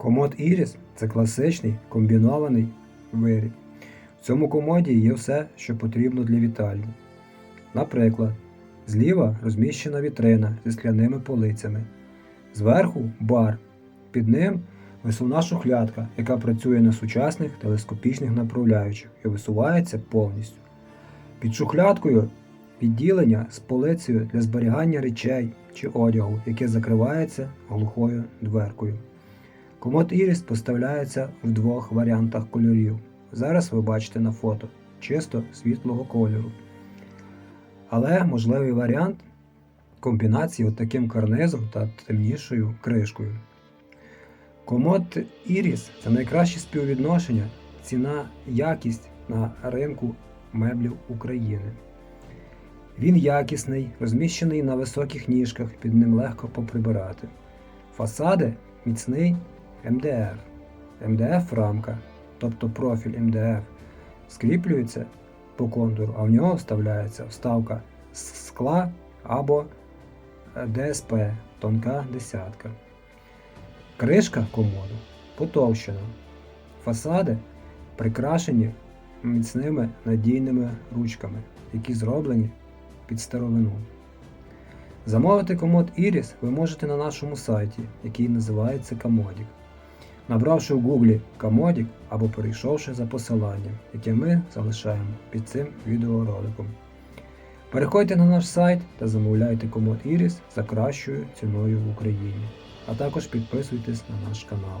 Комод Іріс це класичний комбінований виріб. В цьому комоді є все, що потрібно для вітальні. Наприклад, зліва розміщена вітрина зі скляними полицями, зверху бар, під ним висувна шухлядка, яка працює на сучасних телескопічних направляючих і висувається повністю. Під шухлядкою відділення з полицею для зберігання речей чи одягу, яке закривається глухою дверкою. Комод Іріс поставляється в двох варіантах кольорів. Зараз ви бачите на фото чисто світлого кольору. Але можливий варіант комбінації от таким карнизом та темнішою кришкою. Комод Іріс це найкраще співвідношення ціна якість на ринку меблів України. Він якісний, розміщений на високих ніжках, під ним легко поприбирати. Фасади міцний МДФ. МДФ рамка, тобто профіль МДФ, скріплюється по контуру, а в нього вставляється вставка з скла або е, ДСП, тонка десятка. Кришка комоду потовщена. Фасади прикрашені міцними надійними ручками, які зроблені під старовину. Замовити комод Iris ви можете на нашому сайті, який називається Камодік, набравши в гуглі Камодік або перейшовши за посиланням, яке ми залишаємо під цим відеороликом. Переходьте на наш сайт та замовляйте комод Iris за кращою ціною в Україні, а також підписуйтесь на наш канал.